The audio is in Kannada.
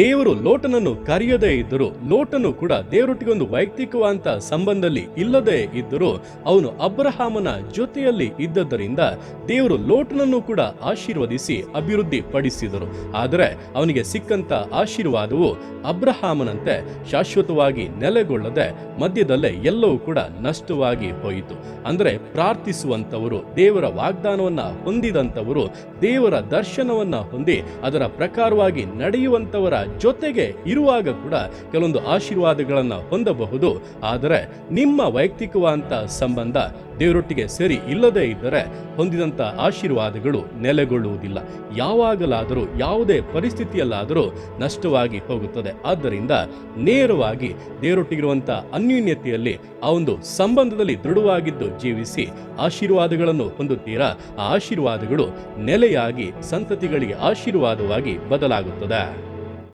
ದೇವರು ಲೋಟನನ್ನು ಕರೆಯದೇ ಇದ್ದರೂ ಲೋಟನು ಕೂಡ ದೇವರೊಟ್ಟಿಗೆ ಒಂದು ವೈಯಕ್ತಿಕವಾದ ಸಂಬಂಧದಲ್ಲಿ ಇಲ್ಲದೆ ಇದ್ದರೂ ಅವನು ಅಬ್ರಹಾಮನ ಜೊತೆಯಲ್ಲಿ ಇದ್ದದ್ದರಿಂದ ದೇವರು ಲೋಟನನ್ನು ಕೂಡ ಆಶೀರ್ವದಿಸಿ ಅಭಿವೃದ್ಧಿ ಪಡಿಸಿದರು ಆದರೆ ಅವನಿಗೆ ಸಿಕ್ಕಂತ ಆಶೀರ್ವಾದವು ಅಬ್ರಹಾಮನಂತೆ ಶಾಶ್ವತವಾಗಿ ನೆಲೆಗೊಳ್ಳದೆ ಮಧ್ಯದಲ್ಲೇ ಎಲ್ಲವೂ ಕೂಡ ನಷ್ಟವಾಗಿ ಹೋಯಿತು. ಅಂದರೆ ಪ್ರಾರ್ಥಿಸುವಂಥವರು, ದೇವರ ವಾಗ್ದಾನವನ್ನು ಹೊಂದಿದಂಥವರು ದೇವರ ದರ್ಶನವನ್ನು ಹೊಂದಿ ಅದರ ಪ್ರಕಾರವಾಗಿ ನಡೆಯುವಂತವರ ಜೊತೆಗೆ ಇರುವಾಗ ಕೂಡ ಕೆಲವೊಂದು ಆಶೀರ್ವಾದಗಳನ್ನು ಹೊಂದಬಹುದು. ಆದರೆ ನಿಮ್ಮ ವೈಯಕ್ತಿಕವಾದಂಥ ಸಂಬಂಧ ದೇವರೊಟ್ಟಿಗೆ ಸರಿ ಇಲ್ಲದೇ ಇದ್ದರೆ ಹೊಂದಿದಂಥ ಆಶೀರ್ವಾದಗಳು ನೆಲೆಗೊಳ್ಳುವುದಿಲ್ಲ. ಯಾವಾಗಲಾದರೂ, ಯಾವುದೇ ಪರಿಸ್ಥಿತಿಯಲ್ಲಾದರೂ ನಷ್ಟವಾಗಿ ಹೋಗುತ್ತದೆ. ಆದ್ದರಿಂದ ನೇರವಾಗಿ ದೇವರೊಟ್ಟಿಗಿರುವಂಥ ಅನ್ಯೂನ್ಯತೆಯಲ್ಲಿ ಆ ಒಂದು ಸಂಬಂಧದಲ್ಲಿ ದೃಢವಾಗಿದ್ದು ಜೀವಿಸಿ ಆಶೀರ್ವಾದಗಳನ್ನು ಹೊಂದುತ್ತೀರಾ? ಆ ಆಶೀರ್ವಾದಗಳು ನೆಲೆಯಾಗಿ ಸಂತತಿಗಳಿಗೆ ಆಶೀರ್ವಾದವಾಗಿ ಬದಲಾಗುತ್ತದೆ.